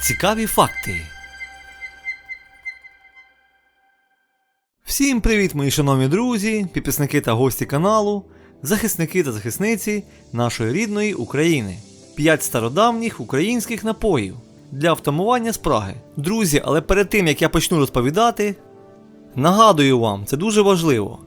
Цікаві факти. Всім привіт, мої шановні друзі, підписники та гості каналу, захисники та захисниці нашої рідної України. П'ять стародавніх українських напоїв для втамування спраги. Друзі, але перед тим як я почну розповідати, нагадую вам, це дуже важливо.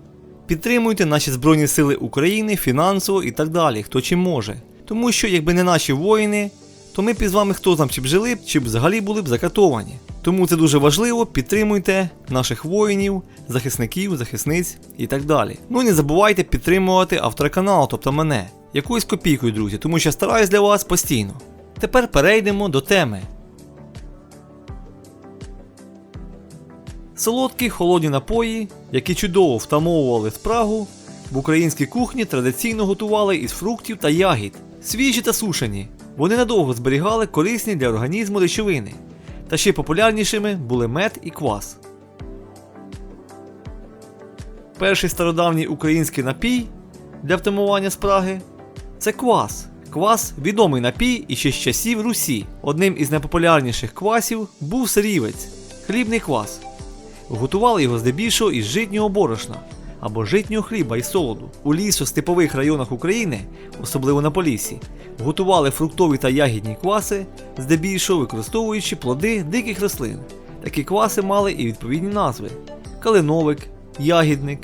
Підтримуйте наші Збройні Сили України фінансово і так далі, хто чим може. Тому що, якби не наші воїни, то ми б із вами хто знав, чи б жили чи б взагалі були б закатовані. Тому це дуже важливо, підтримуйте наших воїнів, захисників, захисниць і так далі. Ну і не забувайте підтримувати автора каналу, тобто мене, якоюсь копійкою, друзі, тому що я стараюсь для вас постійно. Тепер перейдемо до теми. Солодкі холодні напої, які чудово втамовували спрагу, в українській кухні традиційно готували із фруктів та ягід, свіжі та сушені. Вони надовго зберігали корисні для організму речовини. Та ще популярнішими були мед і квас. Перший стародавній український напій для втамування спраги це квас. Квас відомий напій іще з часів Русі. Одним із найпопулярніших квасів був сирівець хлібний квас. Готували його здебільшого із житнього борошна або житнього хліба і солоду. У лісо-степових районах України, особливо на Поліссі, готували фруктові та ягідні кваси, здебільшого використовуючи плоди диких рослин. Такі кваси мали і відповідні назви: калиновик, ягідник,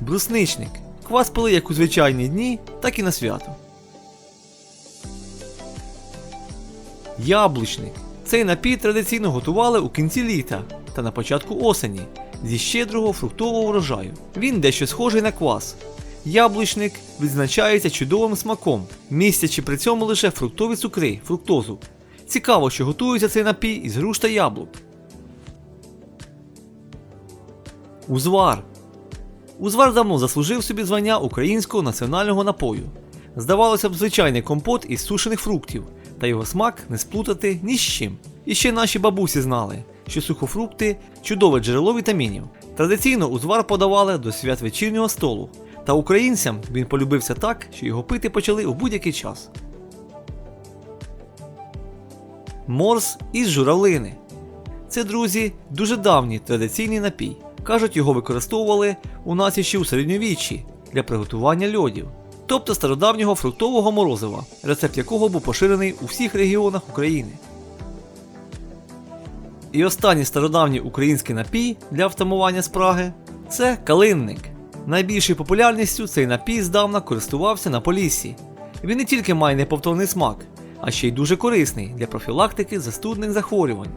брусничник. Квас пили як у звичайні дні, так і на свято. Яблучник. Цей напій традиційно готували у кінці літа та на початку осені зі щедрого фруктового врожаю. Він дещо схожий на квас. Яблучник відзначається чудовим смаком, містячи при цьому лише фруктові цукри, фруктозу. Цікаво, що готується цей напій із груш та яблук. Узвар. Узвар давно заслужив собі звання українського національного напою. Здавалося б, звичайний компот із сушених фруктів, та його смак не сплутати ні з чим. І ще наші бабусі знали, що сухофрукти чудове джерело вітамінів. Традиційно узвар подавали до свят вечірнього столу, та українцям він полюбився так, що його пити почали у будь-який час. Морс із журавлини. Це, друзі, дуже давній традиційний напій. Кажуть, його використовували у нас іще у середньовіччі для приготування льодів, тобто стародавнього фруктового морозива, рецепт якого був поширений у всіх регіонах України. І останній стародавній український напій для втамування спраги це калинник. Найбільшою популярністю цей напій здавна користувався на поліссі. Він не тільки має неповторний смак, а ще й дуже корисний для профілактики застудних захворювань.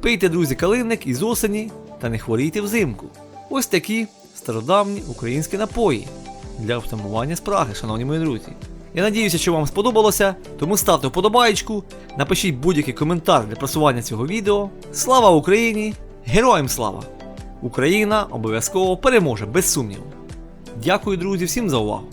Пийте, друзі, калинник із осені та не хворійте взимку. Ось такі стародавні українські напої для втамування спраги, шановні мої друзі. Я надіюся, що вам сподобалося, тому ставте вподобаєчку, напишіть будь-який коментар для просування цього відео. Слава Україні! Героям слава! Україна обов'язково переможе без сумніву. Дякую, друзі, всім за увагу!